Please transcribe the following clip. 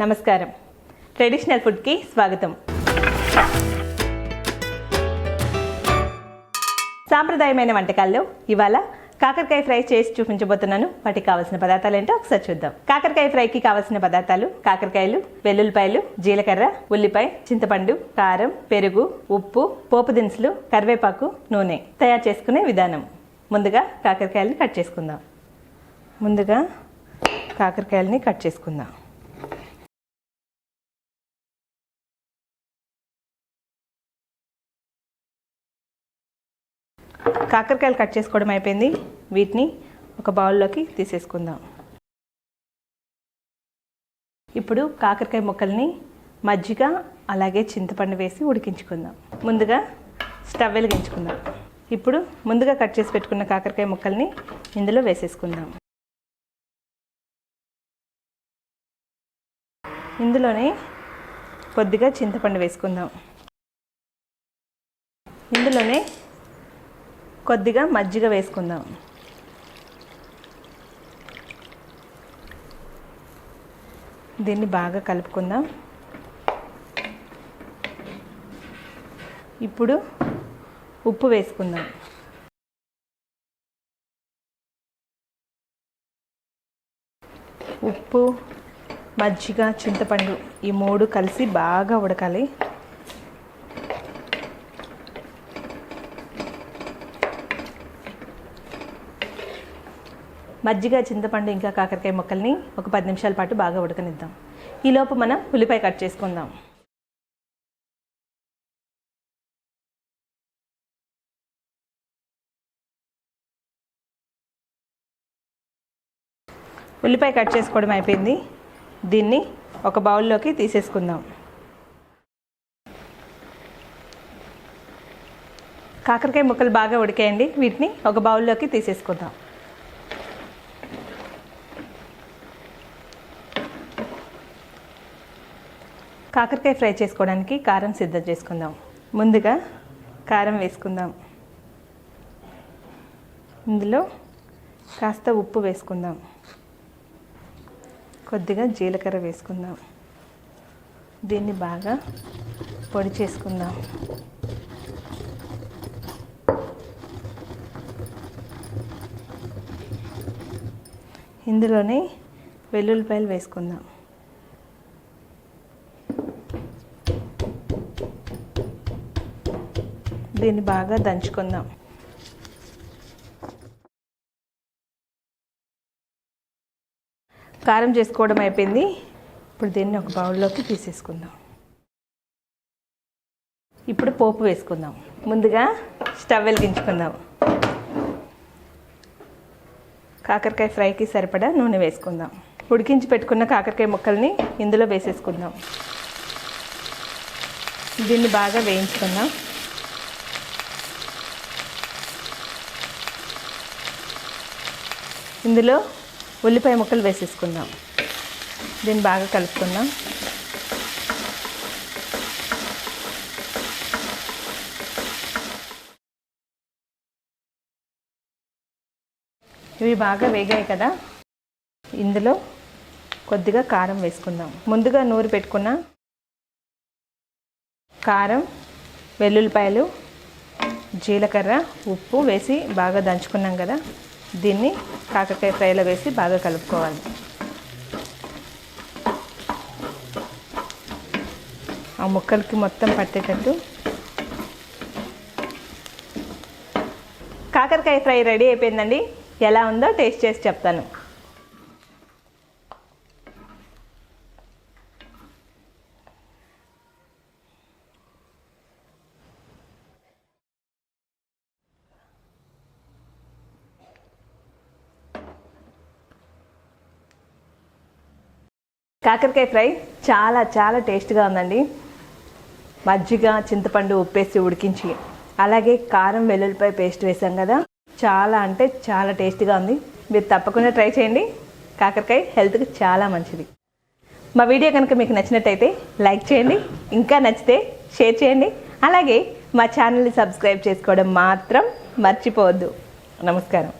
నమస్కారం. ట్రెడిషనల్ ఫుడ్కి స్వాగతం. సాంప్రదాయమైన వంటకాల్లో ఇవాళ కాకరకాయ ఫ్రై చేసి చూపించబోతున్నాను. వాటికి కావాల్సిన పదార్థాలు ఏంటో ఒకసారి చూద్దాం. కాకరకాయ ఫ్రైకి కావాల్సిన పదార్థాలు కాకరకాయలు వెల్లుల్లిపాయలు జీలకర్ర ఉల్లిపాయ చింతపండు కారం పెరుగు ఉప్పు పోపు దినుసులు కరివేపాకు నూనె తయారు చేసుకునే విధానం. ముందుగా కాకరకాయలని కట్ చేసుకుందాం. ముందుగా కాకరకాయలని కట్ చేసుకుందాం. కాకరకాయలు కట్ చేసుకోవడం అయిపోయింది. వీటిని ఒక బౌల్లోకి తీసేసుకుందాం. ఇప్పుడు కాకరకాయ ముక్కల్ని మజ్జిగ అలాగే చింతపండు వేసి ఉడికించుకుందాం. ముందుగా స్టవ్ వెలిగించుకుందాం. ఇప్పుడు ముందుగా కట్ చేసి పెట్టుకున్న కాకరకాయ ముక్కల్ని ఇందులో వేసేసుకుందాం. ఇందులోనే కొద్దిగా చింతపండు వేసుకుందాం. ఇందులోనే కొద్దిగా మజ్జిగ వేసుకుందాం. దీన్ని బాగా కలుపుకుందాం. ఇప్పుడు ఉప్పు వేసుకుందాం. ఉప్పు మజ్జిగ చింతపండు ఈ మూడు కలిసి బాగా ఉడకాలి. మజ్జిగ చింతపండు ఇంకా కాకరకాయ ముక్కల్ని ఒక పది నిమిషాల పాటు బాగా ఉడకనిద్దాం. ఈలోపు మనం ఉల్లిపాయ కట్ చేసుకుందాం. ఉల్లిపాయ కట్ చేసుకోవడం అయిపోయింది. దీన్ని ఒక బౌల్లోకి తీసేసుకుందాం. కాకరకాయ ముక్కలు బాగా ఉడికేయండి. వీటిని ఒక బౌల్లోకి తీసేసుకుందాం. కాకరకాయ ఫ్రై చేసుకోవడానికి కారం సిద్ధం చేసుకుందాం. ముందుగా కారం వేసుకుందాం. ఇందులో కాస్త ఉప్పు వేసుకుందాం. కొద్దిగా జీలకర్ర వేసుకుందాం. దీన్ని బాగా పొడి చేసుకుందాం. ఇందులోనే వెల్లుల్లిపాయలు వేసుకుందాం. దీన్ని బాగా దంచుకుందాం. కారం చేసుకోవడం అయిపోయింది. ఇప్పుడు దీన్ని ఒక బౌల్లోకి తీసేసుకుందాం. ఇప్పుడు పోపు వేసుకుందాం. ముందుగా స్టవ్ వెలిగించుకుందాం. కాకరకాయ ఫ్రైకి సరిపడా నూనె వేసుకుందాం. ఉడికించి పెట్టుకున్న కాకరకాయ ముక్కల్ని ఇందులో వేసేసుకుందాం. దీన్ని బాగా వేయించుకుందాం. ఇందులో ఉల్లిపాయ ముక్కలు వేసేసుకుందాం. దీన్ని బాగా కలుపుకుందాం. ఇవి బాగా వేగాయి కదా. ఇందులో కొద్దిగా కారం వేసుకుందాం. ముందుగా నూరు పెట్టుకున్న కారం వెల్లుల్లిపాయలు జీలకర్ర ఉప్పు వేసి బాగా దంచుకున్నాం కదా. దీన్ని కాకరకాయ ఫ్రైలో వేసి బాగా కలుపుకోవాలి. ఆ ముక్కలకి మొత్తం పట్టేటట్టు కాకరకాయ ఫ్రై రెడీ అయిపోయిందండి. ఎలా ఉందో టేస్ట్ చేసి చెప్తాను. కాకరకాయ ఫ్రై చాలా చాలా టేస్ట్గా ఉందండి. మజ్జిగ చింతపండు ఉప్పేసి ఉడికించి అలాగే కారం వెల్లుల్లిపాయ పేస్ట్ వేసాం కదా. చాలా అంటే చాలా టేస్ట్గా ఉంది. మీరు తప్పకుండా ట్రై చేయండి. కాకరకాయ హెల్త్కి చాలా మంచిది. మా వీడియో కనుక మీకు నచ్చినట్టయితే లైక్ చేయండి. ఇంకా నచ్చితే షేర్ చేయండి. అలాగే మా ఛానల్ని సబ్స్క్రైబ్ చేసుకోవడం మాత్రం మర్చిపోవద్దు. నమస్కారం.